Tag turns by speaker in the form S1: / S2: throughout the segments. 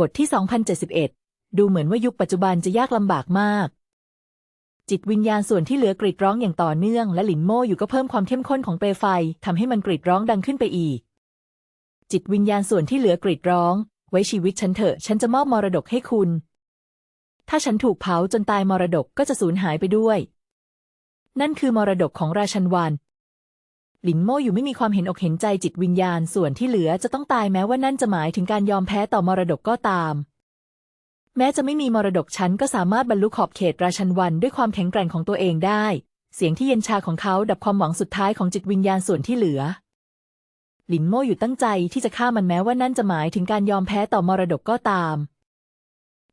S1: บทที่ 2071 ดูเหมือนว่ายุคปัจจุบันจะยากลำบากมาก จิตวิญญาณส่วนที่เหลือกรีดร้องอย่างต่อเนื่อง และหลินโม่อยู่ก็เพิ่มความเข้มข้นของเปลไฟทำให้มันกรีดร้องดังขึ้นไปอีก จิตวิญญาณส่วนที่เหลือกรีดร้อง ไว้ชีวิตฉันเถอะ ฉันจะมอบมรดกให้คุณ ถ้าฉันถูกเผาจนตายมรดกก็จะสูญหายไปด้วย นั่นคือมรดกของราชันวัน หลินโม่อยู่ไม่มีความเห็นอกเห็นใจจิตวิญญาณส่วนที่เหลือจะต้องตายแม้ว่านั่นจะหมายถึงการยอมแพ้ต่อมรดกก็ตาม แม้จะไม่มีมรดกฉันก็สามารถบรรลุขอบเขตราชันวันด้วยความแข็งแกร่งของตัวเองได้ เสียงที่เย็นชาของเขาดับความหวังสุดท้ายของจิตวิญญาณส่วนที่เหลือ หลินโม่อยู่ตั้งใจที่จะฆ่ามันแม้ว่านั่นจะหมายถึงการยอมแพ้ต่อมรดกก็ตาม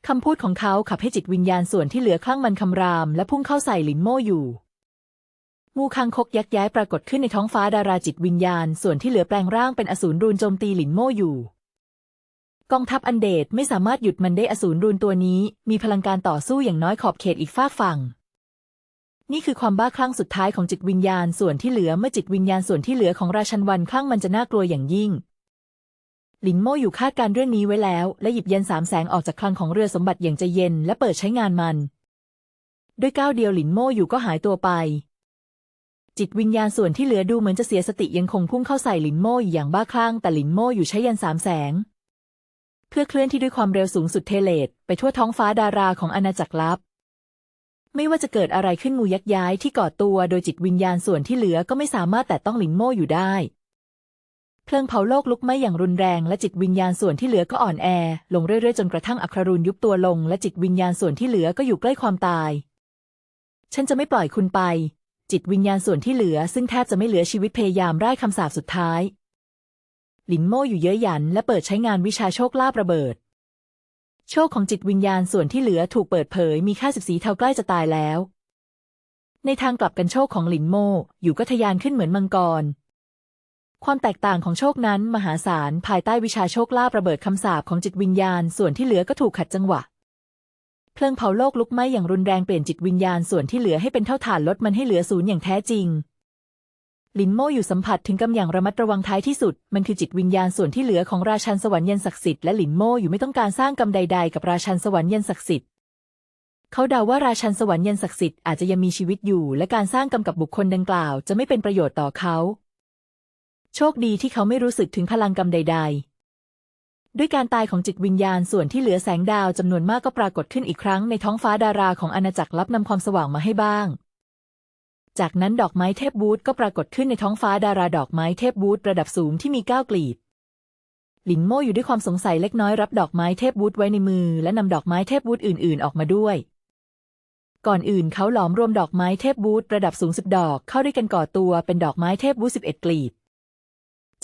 S1: คำพูดของเขาขับให้จิตวิญญาณส่วนที่เหลือคลั่งมันคำราม และพุ่งเข้าใส่หลินโม่อยู่ งูคางคกยักษ์ย้ายปรากฏขึ้นในท้องฟ้าดาราจิตวิญญาณ ส่วนที่เหลือแปลงร่างเป็นอสูรรูนโจมตีหลินโม่อยู่ กองทัพอันเดดไม่สามารถหยุดมันได้อสูรรูนตัวนี้ มีพลังการต่อสู้อย่างน้อยขอบเขตอีกฝากฝั่ง นี่คือความบ้าคลั่งสุดท้ายของจิตวิญญาณ ส่วนที่เหลือเมื่อจิตวิญญาณส่วนที่เหลือของราชันวันคลั่งมันจะน่ากลัวอย่างยิ่งหลินโม่อยู่คาดการเรื่องนี้ไว้แล้ว และหยิบยันสามแสงออกจากคลังของเรือสมบัติอย่างใจเย็นและเปิดใช้งานมัน ด้วยก้าวเดียวหลินโม่อยู่ก็หายตัวไป จิตวิญญาณส่วนที่เหลือดูเหมือนจะเสียสติยังคงพุ่งเข้าใส่หลินโม่อย่างบ้าคลั่งแต่หลินโม่อยู่ใช้ยันสามแสง เพื่อเคลื่อนที่ด้วยความเร็วสูงสุดเทเลตไปทั่วท้องฟ้าดาราของอาณาจักรลับ ไม่ว่าจะเกิดอะไรขึ้นงูยักษ์ย้ายที่ก่อตัวโดยจิตวิญญาณส่วนที่เหลือก็ไม่สามารถแต่ต้องหลินโม่อยู่ได้ เพลิงเผาโลกลุกไหม้อย่างรุนแรงและจิตวิญญาณส่วนที่เหลือก็อ่อนแอ ลงเรื่อยๆจนกระทั่งอัครรุนยุบตัวลง และจิตวิญญาณส่วนที่เหลือก็อยู่ใกล้ความตาย ฉันจะไม่ปล่อยคุณไป จิตวิญญาณส่วนที่เหลือซึ่งแทบจะไม่เหลือชีวิตพยายามไร้คำสาปสุดท้าย หลินโม่อยู่เย้ยหยันและเปิดใช้งานวิชาโชคลาภระเบิด โชคของจิตวิญญาณส่วนที่เหลือถูกเปิดเผยมีค่าสิบสีเท่าใกล้จะตายแล้ว ในทางกลับกันโชคของหลินโม่อยู่ก็ทะยานขึ้นเหมือนมังกร ความแตกต่างของโชคนั้นมหาศาลภายใต้วิชาโชคลาภระเบิดคำสาปของจิตวิญญาณส่วนที่เหลือก็ถูกขัดจังหวะ เพลิงเผาโลกลุกไหม้อย่างรุนแรงเปลี่ยนจิตวิญญาณส่วนที่เหลือให้เป็นเท่าฐานลดมันให้เหลือศูนย์อย่างแท้จริงลินโม่อยู่สัมผัสถึงกำอย่างระมัดระวังท้ายที่สุด มันคือจิตวิญญาณส่วนที่เหลือของราชันสวรรค์ยันศักดิ์สิทธิ์และหลินโม่อยู่ไม่ต้องการสร้างกรรมใด ๆ กับราชันสวรรค์ยันศักดิ์สิทธิ์เขาเดาว่าราชันสวรรค์ยันศักดิ์สิทธิ์อาจจะยังมีชีวิตอยู่ และการสร้างกรรมกับบุคคลดังกล่าว จะไม่เป็นประโยชน์ต่อเขา โชคดีที่เขาไม่รู้สึกถึงพลังกรรมใด ๆ ด้วยการตายของจิตวิญญาณส่วนที่เหลือแสงดาวจำนวนมากก็ปรากฏขึ้นอีกครั้งในท้องฟ้าดาราของอาณาจักรลับนำความสว่างมาให้บ้าง จากนั้นดอกไม้เทพบูธก็ปรากฏขึ้นในท้องฟ้าดาราดอกไม้เทพบูธระดับสูงที่มีเก้ากลีบหลินโม่อยู่ด้วยความสงสัยเล็กน้อยรับดอกไม้เทพบูธไว้ในมือ และนำดอกไม้เทพบูธอื่น ๆ ออกมาด้วย ก่อนอื่นเขาหลอมรวมดอกไม้เทพบูธระดับสูงสิบดอกเข้าด้วยกันก่อตัวเป็นดอกไม้เทพบูธสิบเอ็ดกลีบ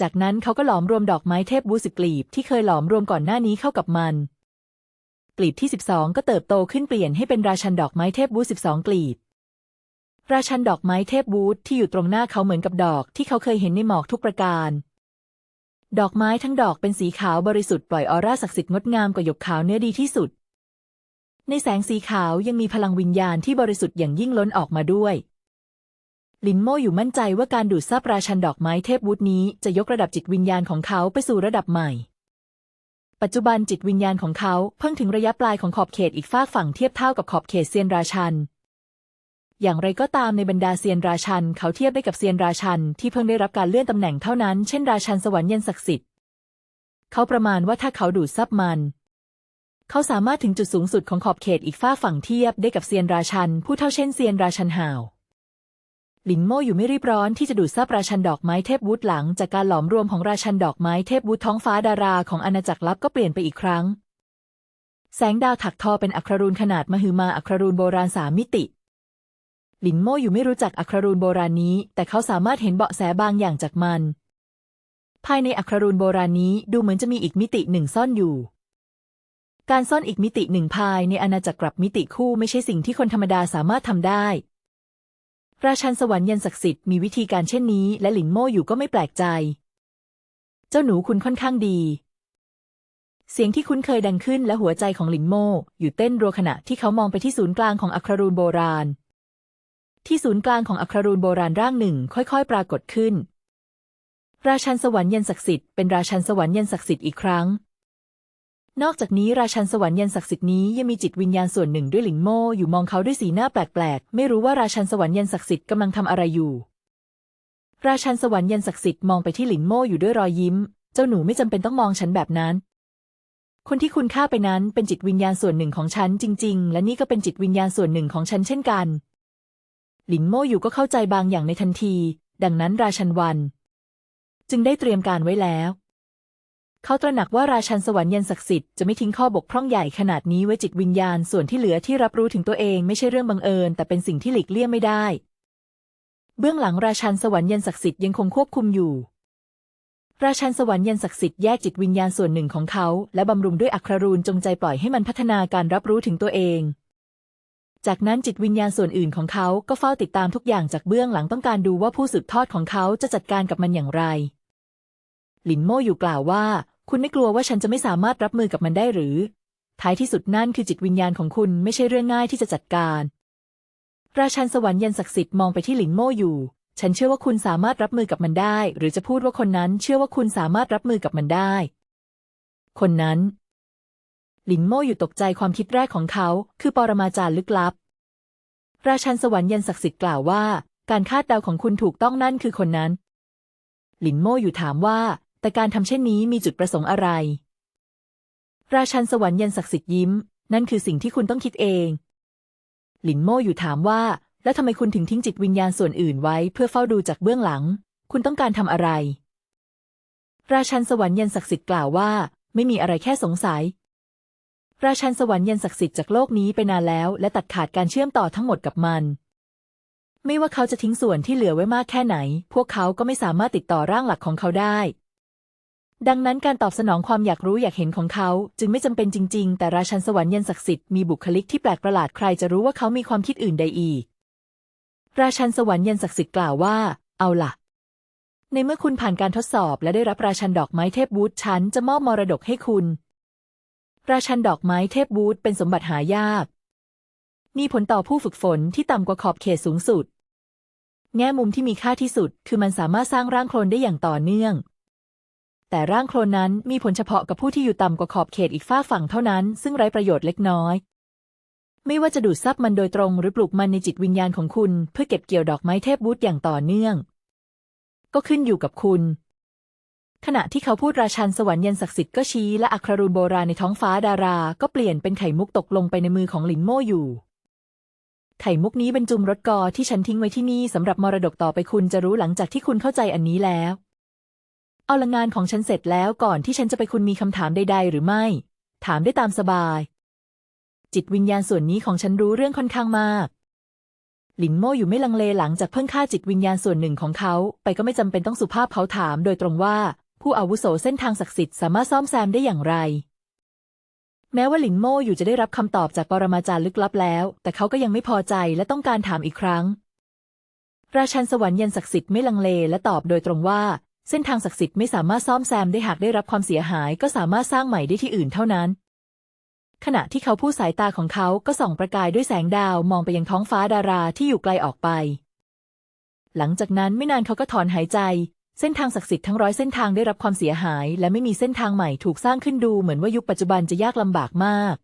S1: จากนั้นเขาก็หลอมรวมดอกไม้เทพบูสิบกลีบที่เคยหลอมรวมก่อนหน้านี้เข้ากับมัน กลีบที่สิบสองก็เติบโตขึ้นเปลี่ยนให้เป็นราชันดอกไม้เทพบูสิบสองกลีบ ราชันดอกไม้เทพบูธที่อยู่ตรงหน้าเขาเหมือนกับดอกที่เขาเคยเห็นในหมอกทุกประการ ดอกไม้ทั้งดอกเป็นสีขาวบริสุทธิ์ปล่อยออร่าศักดิ์สิทธิ์งดงามกว่าหยกขาวเนื้อดีที่สุด ในแสงสีขาวยังมีพลังวิญญาณที่บริสุทธิ์อย่างยิ่งล้นออกมาด้วย ลินโม่อยู่มั่นใจว่าการดูดซับราชันดอกไม้เทพบูธนี้จะยกระดับจิตวิญญาณของเขาไปสู่ระดับใหม่ ปัจจุบันจิตวิญญาณของเขาเพิ่งถึงระยะปลายของขอบเขตอีกฝากฝั่งเทียบเท่ากับขอบเขตเซียนราชัน อย่างไรก็ตามในบรรดาเซียนราชันเขาเทียบได้กับเซียนราชันที่เพิ่งได้รับการเลื่อนตำแหน่งเท่านั้น เช่นราชันสวรรค์เยันศักดิ์สิทธิ์ เขาประมาณว่าถ้าเขาดูดซับมันเขาสามารถถึงจุดสูงสุดของขอบเขตอีกฝ้ากฝั่งเทียบได้กับเซียนราชัน ผู้เท่าเช่นเซียนราชันห่าว หลินโม่อยู่ไม่รีบร้อนที่จะดูดซับราชันดอกไม้เทพวูดหลัง จากการหลอมรวมของราชันดอกไม้เทพวูดท้องฟ้าดาราของอาณาจักรลับก็เปลี่ยนไปอีกครั้ง แสงดาวถักทอเป็นอัครรูนขนาดมหึมาอัครรูนโบราณสามมิติ หลินโม่อยู่ไม่รู้จักอัครรูนโบราณนี้ แต่เขาสามารถเห็นเบาะแสบางอย่างจากมัน ภายในอัครรูนโบราณนี้ดูเหมือนจะมีอีกมิติหนึ่งซ่อนอยู่การซ่อนอีกมิติหนึ่งภายในอาณาจักรกลับมิติคู่ไม่ใช่สิ่งที่คนธรรมดาสามารถทำได้ ราชันสวรรค์ยันศักดิ์สิทธิ์มีวิธีการเช่นนี้ และหลินโม่อยู่ก็ไม่แปลกใจ เจ้าหนูคุณค่อนข้างดี เสียงที่คุ้นเคยดังขึ้นและหัวใจของหลินโม่อยู่เต้นรัวขณะที่เขามองไปที่ศูนย์กลางของอัครรูนโบราณ ที่ศูนย์กลางของอัครรูนโบราณร่างหนึ่งค่อยๆ ปรากฏขึ้น ราชันสวรรค์ยันศักดิ์สิทธิ์เป็นราชันสวรรค์ยันศักดิ์สิทธิ์อีกครั้ง นอกจากนี้ราชันสวรรค์ยันศักดิ์สิทธิ์นี้ยังมีจิตวิญญาณส่วนหนึ่งด้วยหลินโม่อยู่มองเขาด้วยสีหน้าแปลกๆ ไม่รู้ว่าราชันสวรรค์ยันศักดิ์สิทธิ์กำลังทำอะไรอยู่ ราชันสวรรค์ยันศักดิ์สิทธิ์มองไปที่หลินโม่อยู่ด้วยรอยยิ้ม เจ้าหนูไม่จำเป็นต้องมองฉันแบบนั้น คนที่คุณฆ่าไปนั้นเป็นจิตวิญญาณส่วนหนึ่งของฉันจริง ๆ และนี่ก็เป็นจิตวิญญาณส่วนหนึ่งของฉันเช่นกัน หลินโม่อยู่ก็เข้าใจบางอย่างในทันที ดังนั้นราชันวัน จึงได้เตรียมการไว้แล้ว เขาตระหนักว่าราชันสวรรค์ยันศักดิ์สิทธิ์จะไม่ทิ้งข้อบกพร่องใหญ่ขนาดนี้ไว้จิตวิญญาณส่วนที่เหลือที่รับรู้ถึงตัวเองไม่ใช่เรื่องบังเอิญ แต่เป็นสิ่งที่หลีกเลี่ยงไม่ได้ เบื้องหลังราชันสวรรค์ยันศักดิ์สิทธิ์ยังคงควบคุมอยู่ ราชันสวรรค์ยันศักดิ์สิทธิ์แยกจิตวิญญาณส่วนหนึ่งของเขา และบำรุงด้วยอัครรูนจงใจปล่อยให้มันพัฒนาการรับรู้ถึงตัวเอง จากนั้นจิตวิญญาณส่วนอื่นของเขาก็เฝ้าติดตามทุกอย่างจากเบื้องหลังต้องการดูว่าผู้สืบทอดของเขาจะจัดการกับมันอย่างไร หลินโม่อยู่กล่าวว่า คุณไม่กลัวว่าฉันจะไม่สามารถรับมือกับมันได้หรือ ท้ายที่สุดนั่นคือจิตวิญญาณของคุณไม่ใช่เรื่องง่ายที่จะจัดการ ราชันสวรรค์ยันศักดิ์สิทธิ์มองไปที่หลินโม่อยู่ ฉันเชื่อว่าคุณสามารถรับมือกับมันได้ หรือจะพูดว่าคนนั้นเชื่อว่าคุณสามารถรับมือกับมันได้ คนนั้น หลินโม่อยู่ตกใจความคิดแรกของเขา คือปรมาจารย์ลึกลับ ราชันสวรรค์ยันศักดิ์สิทธิ์กล่าวว่า การคาดเดาของคุณถูกต้องนั่นคือคนนั้น หลินโม่อยู่ถามว่า แต่การทำเช่นนี้มีจุดประสงค์อะไร ราชันสวรรค์ยันศักดิ์สิทธิ์ยิ้ม นั่นคือสิ่งที่คุณต้องคิดเอง หลินโม่อยู่ถามว่า แล้วทำไมคุณถึงทิ้งจิตวิญญาณส่วนอื่นไว้เพื่อเฝ้าดูจากเบื้องหลัง คุณต้องการทำอะไร ราชันสวรรค์ยันศักดิ์สิทธิ์กล่าวว่า ไม่มีอะไรแค่สงสัย ราชันสวรรค์ยันศักดิ์สิทธิ์จากโลกนี้ไปนานแล้ว และตัดขาดการเชื่อมต่อทั้งหมดกับมันไม่ว่าเขาจะทิ้งส่วนที่เหลือไว้มากแค่ไหน พวกเขาก็ไม่สามารถติดต่อร่างหลักของเขาได้ ดังนั้นการตอบสนองความอยากรู้อยากเห็นของเขา จึงไม่จำเป็นจริง ๆ แต่ราชันสวรรค์ยันศักดิ์สิทธิ์มีบุคลิกที่แปลกประหลาดใครจะรู้ว่าเขามีความคิดอื่นใดอีก ราชันสวรรค์ยันศักดิ์สิทธิ์กล่าวว่า เอาล่ะ ในเมื่อคุณผ่านการทดสอบและได้รับราชันดอกไม้เทพบูธฉันจะมอบมรดกให้คุณ ราชันดอกไม้เทพบูธเป็นสมบัติหายาก มีผลต่อผู้ฝึกฝนที่ต่ำกว่าขอบเขตสูงสุด แง่มุมที่มีค่าที่สุด คือมันสามารถสร้างร่างโคลนได้อย่างต่อเนื่อง แต่ร่างโคลนนั้นมีผลเฉพาะกับผู้ที่อยู่ต่ำกว่าขอบเขตอีกฝ้าฝั่งเท่านั้น ซึ่งไร้ประโยชน์เล็กน้อย ไม่ว่าจะดูดซับมันโดยตรงหรือปลูกมันในจิตวิญญาณของคุณ เพื่อเก็บเกี่ยวดอกไม้เทพบูธอย่างต่อเนื่อง ก็ขึ้นอยู่กับคุณ ขณะที่เขาพูดราชันสวรรค์ยันศักดิ์สิทธิ์ก็ชี้และอัครรูนโบราณในท้องฟ้าดารา ก็เปลี่ยนเป็นไข่มุกตกลงไปในมือของหลินโม่อยู่ไข่มุกนี้บรรจุมรสกอที่ฉันทิ้งไว้ที่นี่สำหรับมรดกต่อไปคุณจะรู้หลังจากที่คุณเข้าใจอันนี้แล้ว เอาละงานของฉันเสร็จแล้วก่อนที่ฉันจะไปคุณมีคำถามใด ๆ หรือไม่ ถามได้ตามสบาย จิตวิญญาณส่วนนี้ของฉันรู้เรื่องค่อนข้างมาก หลินโม่อยู่ไม่ลังเลหลังจากเพิ่งฆ่าจิตวิญญาณส่วนหนึ่งของเขา ไปก็ไม่จำเป็นต้องสุภาพเขาถามโดยตรงว่า ผู้อาวุโสเส้นทางศักดิ์สิทธิ์สามารถซ่อมแซมได้อย่างไร แม้ว่าหลินโม่อยู่จะได้รับคำตอบจากปรมาจารย์ลึกลับแล้ว แต่เขาก็ยังไม่พอใจและต้องการถามอีกครั้ง ราชันสวรรค์ยันศักดิ์สิทธิ์ไม่ลังเลและตอบโดยตรงว่า เส้นทางศักดิ์สิทธิ์ไม่สามารถซ่อมแซมได้หากได้รับความเสียหายก็สามารถสร้างใหม่ได้ที่อื่นเท่านั้น ขณะที่เขาพูดสายตาของเขาก็ส่องประกายด้วยแสงดาวมองไปยังท้องฟ้าดาราที่อยู่ไกลออกไป หลังจากนั้นไม่นานเขาก็ถอนหายใจ เส้นทางศักดิ์สิทธิ์ทั้งร้อยเส้นทางได้รับความเสียหาย และไม่มีเส้นทางใหม่ถูกสร้างขึ้นดูเหมือนว่ายุคปัจจุบันจะยากลำบากมาก